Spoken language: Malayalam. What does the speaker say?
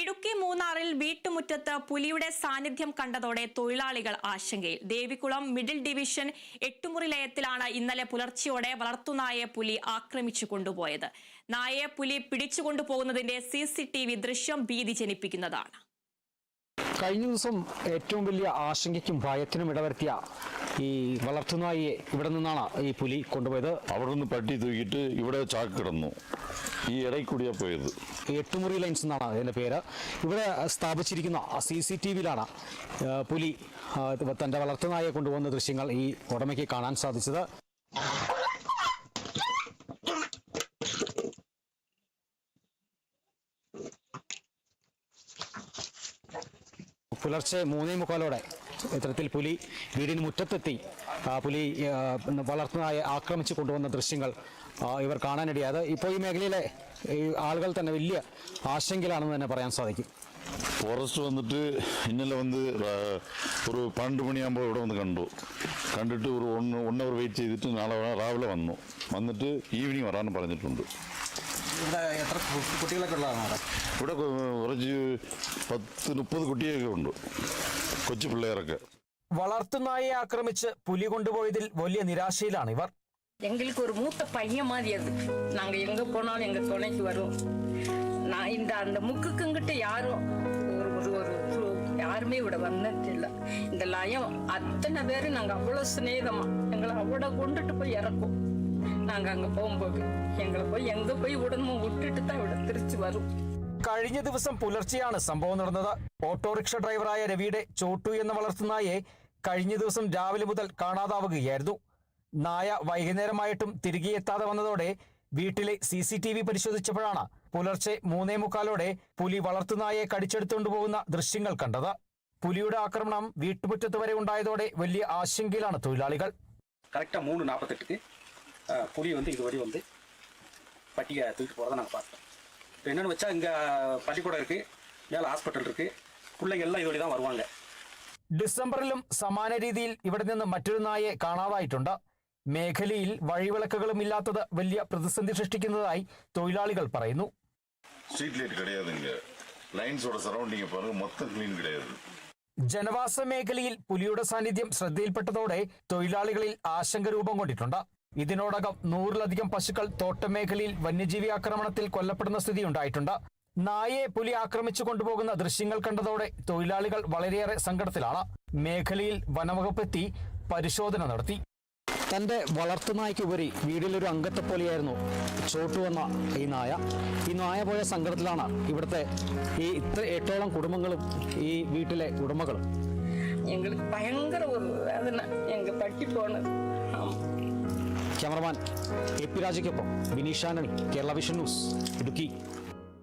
ഇടുക്കി മൂന്നാറിൽ വീട്ടുമുറ്റത്ത് പുലിയുടെ സാന്നിധ്യം കണ്ടതോടെ തൊഴിലാളികൾ ആശങ്കയിൽ. ദേവികുളം മിഡിൽ ഡിവിഷൻ എട്ടുമുറി ലയത്തിലാണ് ഇന്നലെ പുലർച്ചെയോടെ വളർത്തുനായെ പുലി ആക്രമിച്ചു കൊണ്ടുപോയത്. നായയെ പുലി പിടിച്ചുകൊണ്ടുപോകുന്നതിന്റെ സി സി ടി വി ദൃശ്യം ഭീതി ജനിപ്പിക്കുന്നതാണ്. കഴിഞ്ഞ ദിവസം ഏറ്റവും വലിയ ആശങ്കയ്ക്കും ഭയത്തിനും ഇടവരുത്തിയ ഈ വളർത്തുന്നായി ഇവിടെ നിന്നാണ് ഈ പുലി കൊണ്ടുപോയത്. അവിടെ നിന്ന് പട്ടി തൂക്കിയിട്ട് ഇവിടെ ചാക്ക് കിടന്നു. ഈ ഇടയിൽ കൂടിയാ പോയത്. എട്ടുമുറി ലൈൻസ് എന്നാണ് അതിന്റെ പേര്. ഇവിടെ സ്ഥാപിച്ചിരിക്കുന്ന സി സി ടി വിയിലാണ് പുലി തന്റെ വളർത്തുനായെ കൊണ്ടുപോകുന്ന ദൃശ്യങ്ങൾ ഈ ഉടമയ്ക്ക് കാണാൻ സാധിച്ചത്. പുലർച്ചെ മൂന്നേ മുക്കാലോടെ ഇത്തരത്തിൽ പുലി വീടിന് മുറ്റത്തെത്തി. പുലി വളർത്തുന്നതായി ആക്രമിച്ച് കൊണ്ടുവന്ന ദൃശ്യങ്ങൾ ഇവർ കാണാനിടയായത് ഇപ്പോൾ ഈ മേഖലയിലെ ഈ ആളുകൾ തന്നെ വലിയ ആശങ്കയിലാണെന്ന് തന്നെ പറയാൻ സാധിക്കും. ഫോറസ്റ്റ് വന്നിട്ട് ഇന്നലെ വന്ന് ഒരു പന്ത്രണ്ട് മണിയാകുമ്പോൾ ഇവിടെ വന്ന് കണ്ടു. കണ്ടിട്ട് ഒരു ഒന്ന് അവർ വെയിറ്റ് ചെയ്തിട്ട് നാളെ രാവിലെ വന്നു. വന്നിട്ട് ഈവനിങ് വരാൻ പറഞ്ഞിട്ടുണ്ട്. ഇവിടെ എത്ര കുട്ടികളൊക്കെ ഉള്ളതാണ് അവിടെ ഇവിടെ കൊ- കുറച്ച് പത്ത് മുപ്പത് കുട്ടിയൊക്കെ ഉണ്ട് കൊച്ചു പിള്ളേരൊക്കെ വളർത്തുനായെ ആക്രമിച്ച് പുലി കൊണ്ടുപോയതിൽ വലിയ നിരാശയിലാണ് ഇവർ எங்களுக்கு ஒரு மூத்த பையன் மாதிரி அது நாங்க எங்க போனாலும் எங்க துணைக்கு வரும் நான் இந்த அந்த முக்குக்குங்கிட்ட யாரும் ஒரு ஒரு ஒரு ஒரு- யாருமே இவிட வந்தது இல்ல இந்த லயம் அத்தனை பேரு நாங்க அவ்வளவு சிநேகமா எங்களை அவ்வளோ கொண்டுட்டு போய் இறக்கும் நாங்க அங்க போகும்போது எங்களை போய் எங்க போய் விடணுமோ விட்டுட்டு தான் இவிட திருச்சி வரும் കഴിഞ്ഞ ദിവസം പുലർച്ചെയാണ് സംഭവം നടന്നത് ഓട്ടോറിക്ഷ ഡ്രൈവറായ രവിയുടെ ചോട്ടു എന്ന വളർത്തുനായെ കഴിഞ്ഞ ദിവസം രാവിലെ മുതൽ കാണാതാവുകയായിരുന്നു നായ വൈകുന്നേരമായിട്ടും തിരികെ എത്താതെ വന്നതോടെ വീട്ടിലെ സി സി ടി വി പരിശോധിച്ചപ്പോഴാണ് പുലർച്ചെ മൂന്നേ മുക്കാലോടെ പുലി വളർത്തുനായെ കടിച്ചെടുത്തുകൊണ്ട് പോകുന്ന ദൃശ്യങ്ങൾ കണ്ടത് പുലിയുടെ ആക്രമണം വീട്ടുമുറ്റത്ത് വരെ ഉണ്ടായതോടെ വലിയ ആശങ്കയിലാണ് തൊഴിലാളികൾ கரெக்டாக மூணு நாற்பத்தெட்டுக்கு அஹ், புலி வந்து இது வழி வந்து பட்டியை தூக்கிட்டு போகிறத நாங்கள் பார்த்தோம் இப்போ என்னென்னு வச்சா இங்கே பள்ளிக்கூடம் இருக்குது மேலே ஹாஸ்பிட்டல் இருக்குது பிள்ளைங்க எல்லாம் இது வழி தான் வருவாங்க ഡിസംബറിലും സമാന രീതിയിൽ ഇവിടെ നിന്ന് മറ്റൊരു നായെ കാണാതായിട്ടുണ്ട് മേഖലയിൽ വഴിവിളക്കുകളും ഇല്ലാത്തത് വലിയ പ്രതിസന്ധി സൃഷ്ടിക്കുന്നതായി തൊഴിലാളികൾ പറയുന്നു ஸ்ட்ரீட் லைட் கிடையாதுங்க லைன்ஸோட சரௌண்டிங்கை பாருங்க மொத்தம் க்ளீன் கிடையாது ജനവാസ മേഖലയിൽ പുലിയുടെ സാന്നിധ്യം ശ്രദ്ധയിൽപ്പെട്ടതോടെ തൊഴിലാളികളിൽ ആശങ്ക രൂപം കൊണ്ടിട്ടുണ്ട് ഇതിനോടകം നൂറിലധികം പശുക്കൾ തോട്ടമേഖലയിൽ വന്യജീവി ആക്രമണത്തിൽ കൊല്ലപ്പെടുന്ന സ്ഥിതി ഉണ്ടായിട്ടുണ്ട് നായയെ പുലി ആക്രമിച്ചു കൊണ്ടുപോകുന്ന ദൃശ്യങ്ങൾ കണ്ടതോടെ തൊഴിലാളികൾ വളരെയേറെ സങ്കടത്തിലാണ് മേഖലയിൽ വനവകുപ്പ് എത്തി പരിശോധന നടത്തി തന്റെ വളർത്തുനായ്ക്കുപരി വീട്ടിലൊരു അംഗത്തെ പോലെയായിരുന്നു ചോട്ടു എന്ന ഈ നായ ഈ നായ പോയ സങ്കടത്തിലാണ് ഇവിടുത്തെ ഈ ഇത്ര എട്ടോളം കുടുംബങ്ങളും ഈ വീട്ടിലെ ഉടമകളും எங்களுக்கு பயங்கர ஒரு வேதனை எங்க பட்டி போனது ஆமா ക്യാമറമാൻ എ പി രാജയ്ക്കൊപ്പം ബിനീഷ് കേരള വിഷൻ ന്യൂസ് ഇടുക്കി.